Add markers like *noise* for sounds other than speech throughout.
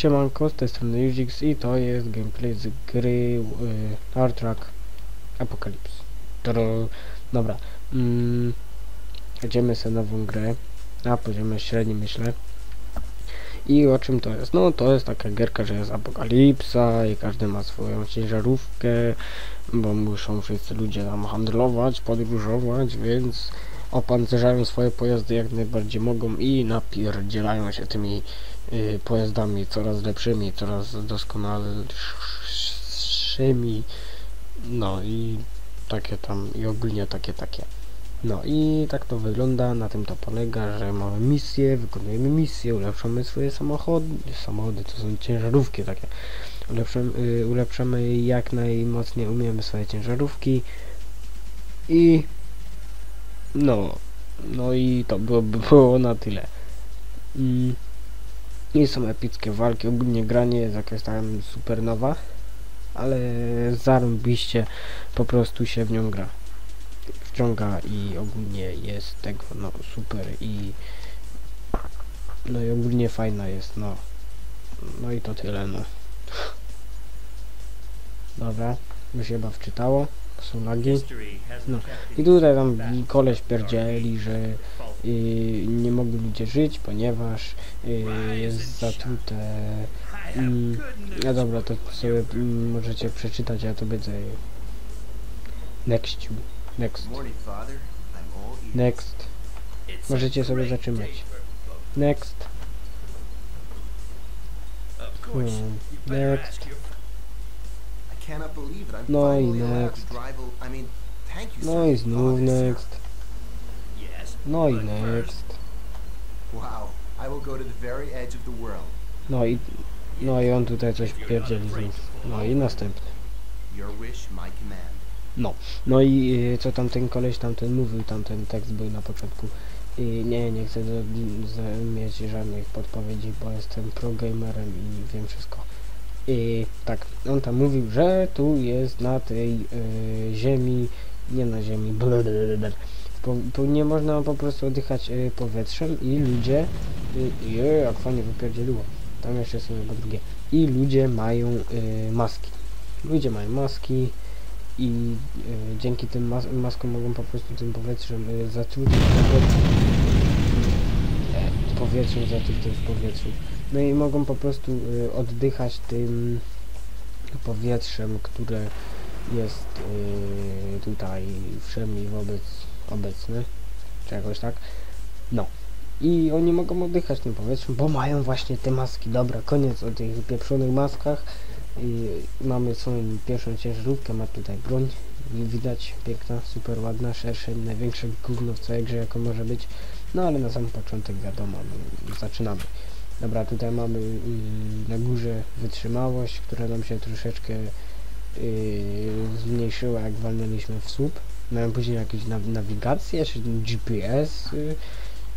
Siemanko, z tej strony Uzix i to jest gameplay z gry y, Star Trek Apocalypse. Tro- Dobra, mm, jedziemy sobie nową grę na poziomie średnim myślę. I o czym to jest? No to jest taka gierka, że jest apokalipsa i każdy ma swoją ciężarówkę, bo muszą wszyscy ludzie tam handlować, podróżować, więc opancerzają swoje pojazdy jak najbardziej mogą i napierdzielają się tymi pojazdami coraz lepszymi, coraz doskonalszymi. No i takie tam, i ogólnie takie, takie. No i tak to wygląda, na tym to polega, że mamy misje, wykonujemy misje, ulepszamy swoje samochody, samochody to są ciężarówki takie, ulepszamy, y, ulepszamy jak najmocniej umiemy swoje ciężarówki i no, no i to byłoby było na tyle. Mm. Nie są epickie walki, ogólnie granie jest jakaś tam supernowa, ale zarąbiście po prostu się w nią gra. Wciąga i ogólnie jest tego, no super i no i ogólnie fajna jest, no. No i to tyle, no. Dobra, już chyba wczytało, są lagi. No. I tutaj tam koleś pierdzieli, że nie mogli ludzie żyć, ponieważ y, jest zatrute. Mm, no dobra, to sobie mm, możecie przeczytać, ja to będę. Next. Next. Next. Możecie sobie zatrzymać. Next. Hmm, next. I No i next. I No i znów next. No i next. Wow. I will go to the very edge of the world. No i. No i on tutaj coś pierdzieli znów. No i następny. Your wish, my command. No i y, co tamten koleś tamten mówił, tamten tekst był na początku. I nie, nie chcę mieć żadnych podpowiedzi, bo jestem pro-gamerem i wiem wszystko. I tak, on tam mówił, że tu jest na tej y, ziemi, nie na ziemi, blablabla. Po, nie można po prostu oddychać y, powietrzem i ludzie, y, je, jak fajnie wypierdzieliło, tam jeszcze są po drugie, i ludzie mają y, maski. Ludzie mają maski, i e, dzięki tym mas maskom mogą po prostu tym powietrzem e, zatruć powietrzem zatrutym w powietrzu. No i mogą po prostu e, oddychać tym powietrzem, które jest e, tutaj wszemi wobec obecne, czy jakoś tak. No. I oni mogą oddychać tym powietrzem, bo mają właśnie te maski. Dobra, koniec o tych pieprzonych maskach. I mamy swoją pierwszą ciężarówkę, ma tutaj broń widać piękna, super ładna, szersza, największe gówno w całej grze jaką może być no ale na sam początek wiadomo, no, zaczynamy dobra, tutaj mamy y, na górze wytrzymałość, która nam się troszeczkę y, zmniejszyła jak walnęliśmy w słup mamy później jakieś naw nawigację, czy GPS y,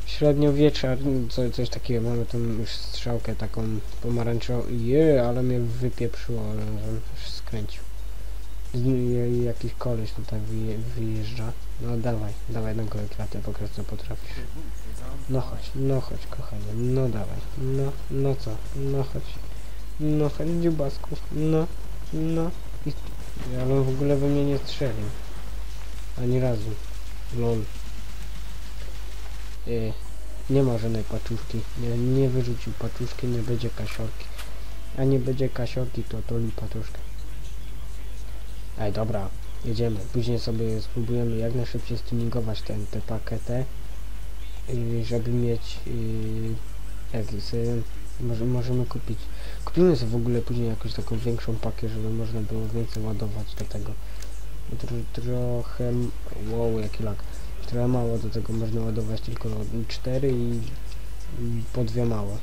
średniowiecza, co, coś takiego, mamy tą już strzałkę taką pomarańczową, je, ale mnie wypieprzyło, że skręcił. Jakiś koleś tutaj wyje, wyjeżdża. No dawaj, dawaj na gołe klatę, pokaż co potrafisz. No chodź, no chodź kochanie, no dawaj, no, no co, no chodź. No chodź dziubasku, no, no. I, ale w ogóle we mnie nie strzelił. Ani razu. Lol. Y, nie ma żadnej paczuszki. Nie, nie wyrzucił paczuszki, nie będzie kasiorki. A nie będzie kasiorki, to to lipa troszkę. Ej, dobra, jedziemy. Później sobie spróbujemy jak najszybciej stuningować ten, tę paketę, y, żeby mieć y, sobie może, możemy kupić. Kupimy sobie w ogóle później jakąś taką większą pakę, żeby można było więcej ładować do tego. Tro, trochę... Wow, jaki lag. Trochę mało do tego można ładować tylko 4 i, po dwie małe.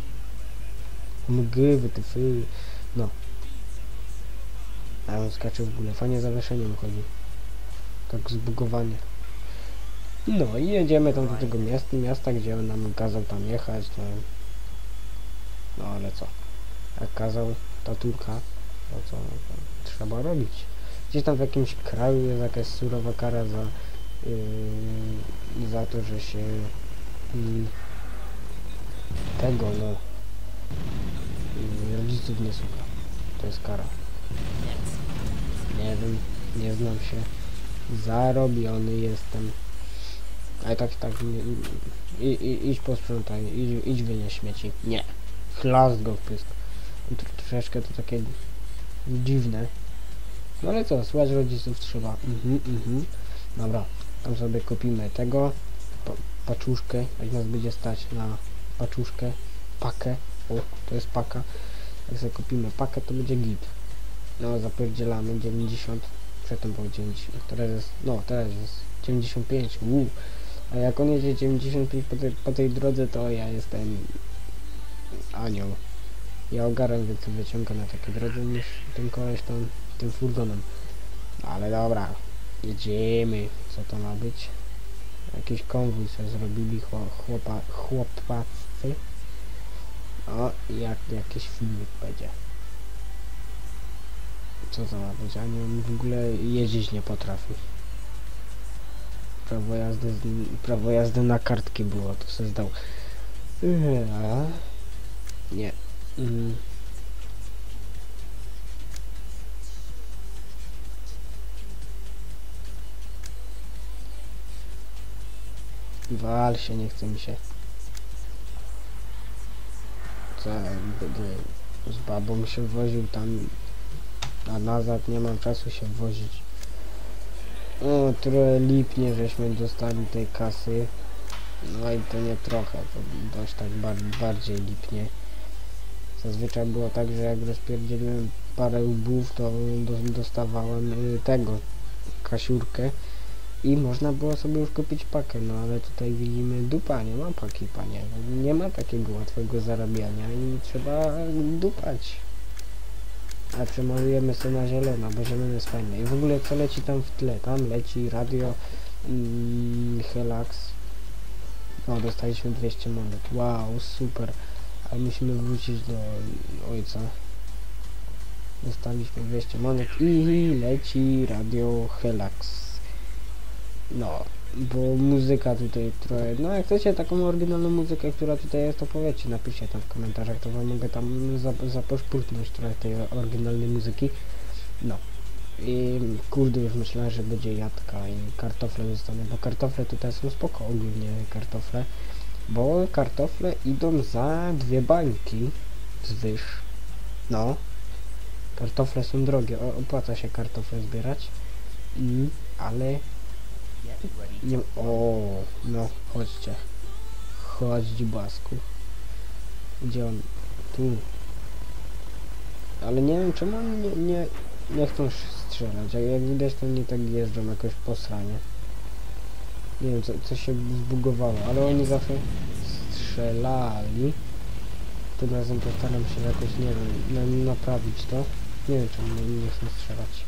Mgły, wytyfy, no. A on skacze w ogóle, fajnie zawieszeniem chodzi. Tak zbugowanie. No i jedziemy tam do tego miasta, miasta gdzie on nam kazał tam jechać, no. No ale co? Jak kazał ta turka, to co to trzeba robić. Gdzieś tam w jakimś kraju jest jakaś surowa kara za yy, za to, że się yy, tego no yy, głosów nie słucha. To jest kara. Nie wiem, nie znam się. Zarobiony jestem. Ale tak, tak, i, i, idź posprzątaj, idź, idź wynieś śmieci. Nie. Chlast go w pysk. Tr- Troszeczkę to takie dziwne. No ale co, słuchać rodziców trzeba. Mhm, mhm. Dobra, tam sobie kupimy tego, pa, paczuszkę, jak nas będzie stać na paczuszkę, pakę, o, to jest paka. Jak sobie kupimy pakę, to będzie git. No, zapierdzielamy 90, przedtem było 90, teraz jest, no, teraz jest 95, uuu. A jak on jedzie 95 po tej, po tej drodze, to ja jestem anioł. Ja ogarem więcej wyciąga na takiej drodze niż ten koleś tam tym furgonem. Ale dobra, jedziemy. Co to ma być? Jakiś konwój sobie zrobili chło- chłopa, chłopacy. O, jak jakiś filmik będzie. Co to ma być? Ani on w ogóle jeździć nie potrafi. Prawo jazdy, prawo jazdy na kartki było, to se zdał. Yy? Nie. Mm. Wal się, nie chce mi się. Co, będę z babą się woził tam, a nazad nie mam czasu się wozić. O, trochę lipnie, żeśmy dostali tej kasy. No i to nie trochę, to dość tak bar bardziej lipnie. Zazwyczaj było tak, że jak rozpierdzieliłem parę łbów, to do dostawałem y, tego, kasiurkę i można było sobie już kupić pakę, no ale tutaj widzimy dupa, nie ma paki, panie. Nie ma takiego łatwego zarabiania i trzeba dupać. A przemalujemy sobie na zielono, bo zielony jest fajny. I w ogóle co leci tam w tle? Tam leci radio mm, Helax. No, dostaliśmy 200 monet. Wow, super. Ale musimy wrócić do ojca. Dostaliśmy 200 monet i leci radio Helax. No, bo muzyka tutaj trochę... No, jak chcecie taką oryginalną muzykę, która tutaj jest, to powiedzcie, napiszcie tam w komentarzach, to wam mogę tam zap zaposzpurtnąć trochę tej oryginalnej muzyki. No. I kurde, już myślałem, że będzie jadka i kartofle dostanę, bo kartofle tutaj są spoko ogólnie, kartofle. Bo kartofle idą za dwie bańki zwyż. No. Kartofle są drogie, opłaca się kartofle zbierać. I, ale nie, o, no, chodźcie. Chodź, dzibasku. Gdzie on? Tu. Ale nie wiem, czemu oni nie, nie, nie chcą strzelać. Jak, jak widać, to nie tak jeżdżą jakoś posranie. Nie wiem, co, co się zbugowało, ale oni zawsze strzelali. Tym razem postaram się jakoś, nie wiem, na, naprawić to. Nie wiem, czemu nie chcą strzelać.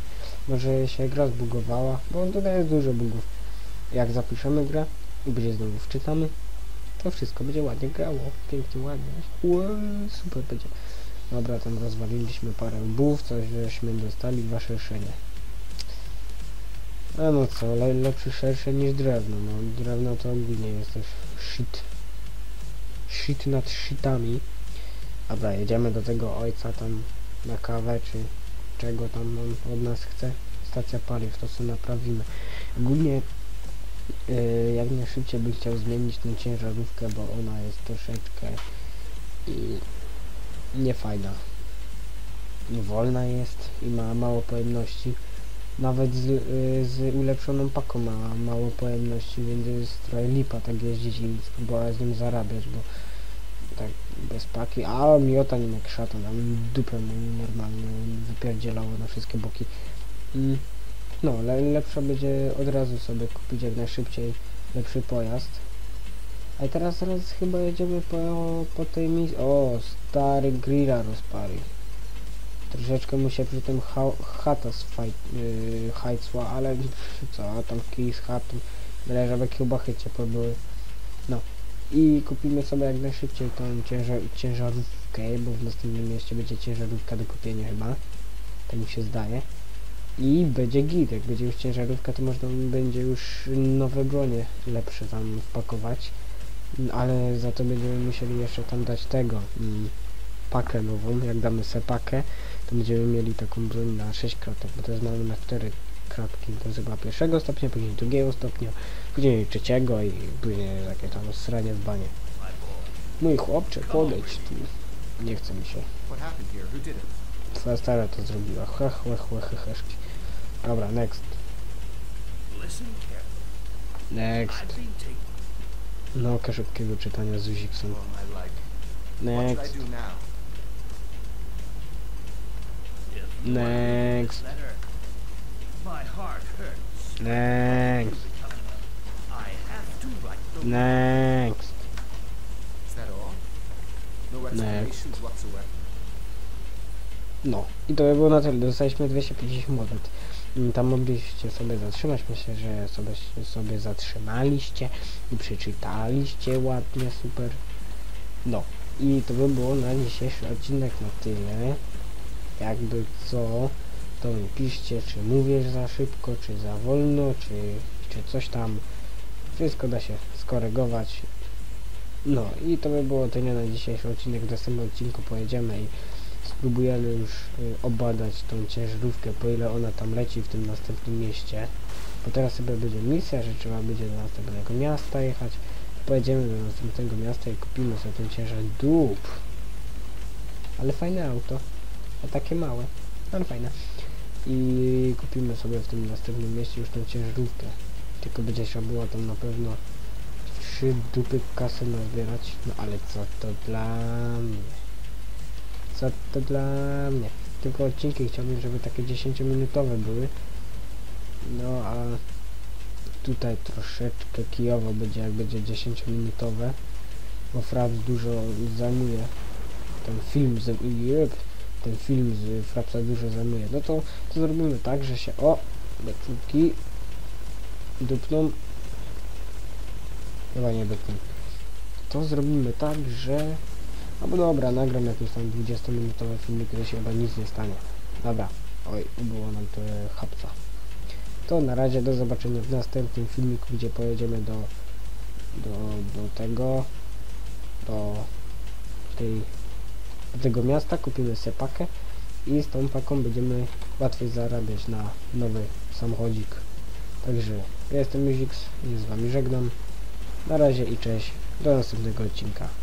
Może się gra zbugowała, bo tutaj jest dużo bugów. Jak zapiszemy grę i będzie znowu wczytamy, to wszystko będzie ładnie grało. Pięknie, ładnie. Ue, super będzie. Dobra, tam rozwaliliśmy parę bów, coś żeśmy dostali, wasze szenie. A no co, le lepszy szersze niż drewno. No drewno to ogólnie jest też shit. Shit nad shitami. Dobra, jedziemy do tego ojca tam na kawę, czy czego tam on od nas chce. Stacja paliw, to co naprawimy. Ogólnie yy, jak najszybciej bym chciał zmienić tę ciężarówkę, bo ona jest troszeczkę i niefajna. Wolna jest i ma mało pojemności. Nawet z, y, z ulepszoną paką ma mało pojemności, więc jest trochę lipa tak jeździć i spróbować z nim zarabiać, bo tak bez paki, a miota nim jak szatan, dupę normalnie wypierdzielało na wszystkie boki. Mm. No, ale lepsza będzie od razu sobie kupić jak najszybciej lepszy pojazd. A teraz zaraz chyba jedziemy po, po tej misji. O, stary grilla rozpalił. Troszeczkę mu się przy tym ha chata yy, hajcła, ale *laughs* co, a tam kij z chatą, byle żeby kiełbachy ciepłe były. No. I kupimy sobie jak najszybciej tą ciężar ciężarówkę, bo w następnym mieście będzie ciężarówka do kupienia chyba. Tak mi się zdaje. I będzie git, jak będzie już ciężarówka, to można będzie już nowe bronie lepsze tam wpakować. Ale za to będziemy musieli jeszcze tam dać tego. Mm, pakę nową. Jak damy se pakę, to będziemy mieli taką broń na 6 kratek, bo teraz mamy na 4 kratki. To chyba pierwszego stopnia, później drugiego stopnia, później trzeciego i później takie tam sranie w banie. Mój chłopcze, podejdź tu. Nie chce mi się. Twoja stara to zrobiła. Chłe, chłe, chłe, cheszki. Dobra, next. Next. Nauka szybkiego czytania z. What Next. Next. Next. Write the Next. No. No. I to by było na tyle. Dostaliśmy 250 monet. Mm, Tam mogliście sobie zatrzymać. Myślę, że sobie, sobie zatrzymaliście i przeczytaliście ładnie, super. No. I to by było na dzisiejszy odcinek na tyle. Jakby co, to mi piszcie, czy mówisz za szybko, czy za wolno, czy, czy coś tam. Wszystko da się skorygować. No i to by było tyle na dzisiejszy odcinek. W następnym odcinku pojedziemy i spróbujemy już y, obadać tą ciężarówkę, po ile ona tam leci w tym następnym mieście. Bo teraz sobie będzie misja, że trzeba będzie do następnego miasta jechać. Pojedziemy do następnego miasta i kupimy sobie ten ciężar dup. Ale fajne auto. A takie małe. Ale fajne. I kupimy sobie w tym następnym mieście już tą ciężarówkę. Tylko będzie trzeba było tam na pewno trzy dupy kasy nazbierać. No ale co to dla mnie? Co to dla mnie? Tylko odcinki chciałbym, żeby takie 10-minutowe były. No a tutaj troszeczkę kijowo będzie, jak będzie 10-minutowe. Bo Fraps dużo zajmuje. Ten film z... Ten film z Frapsa dużo zajmuje. No to, to zrobimy tak, że się... O! Beczułki dupną. Chyba nie dupną. To zrobimy tak, że... Albo dobra, nagram jakiś tam 20-minutowy filmik, gdzie się chyba nic nie stanie. Dobra. Oj, było nam to chapca. To na razie, do zobaczenia w następnym filmiku, gdzie pojedziemy do... Do, do tego... Do tej... Do tego miasta, kupimy sobie pakę i z tą paką będziemy łatwiej zarabiać na nowy samochodzik. Także ja jestem Muzix i z wami żegnam. Na razie i cześć. Do następnego odcinka.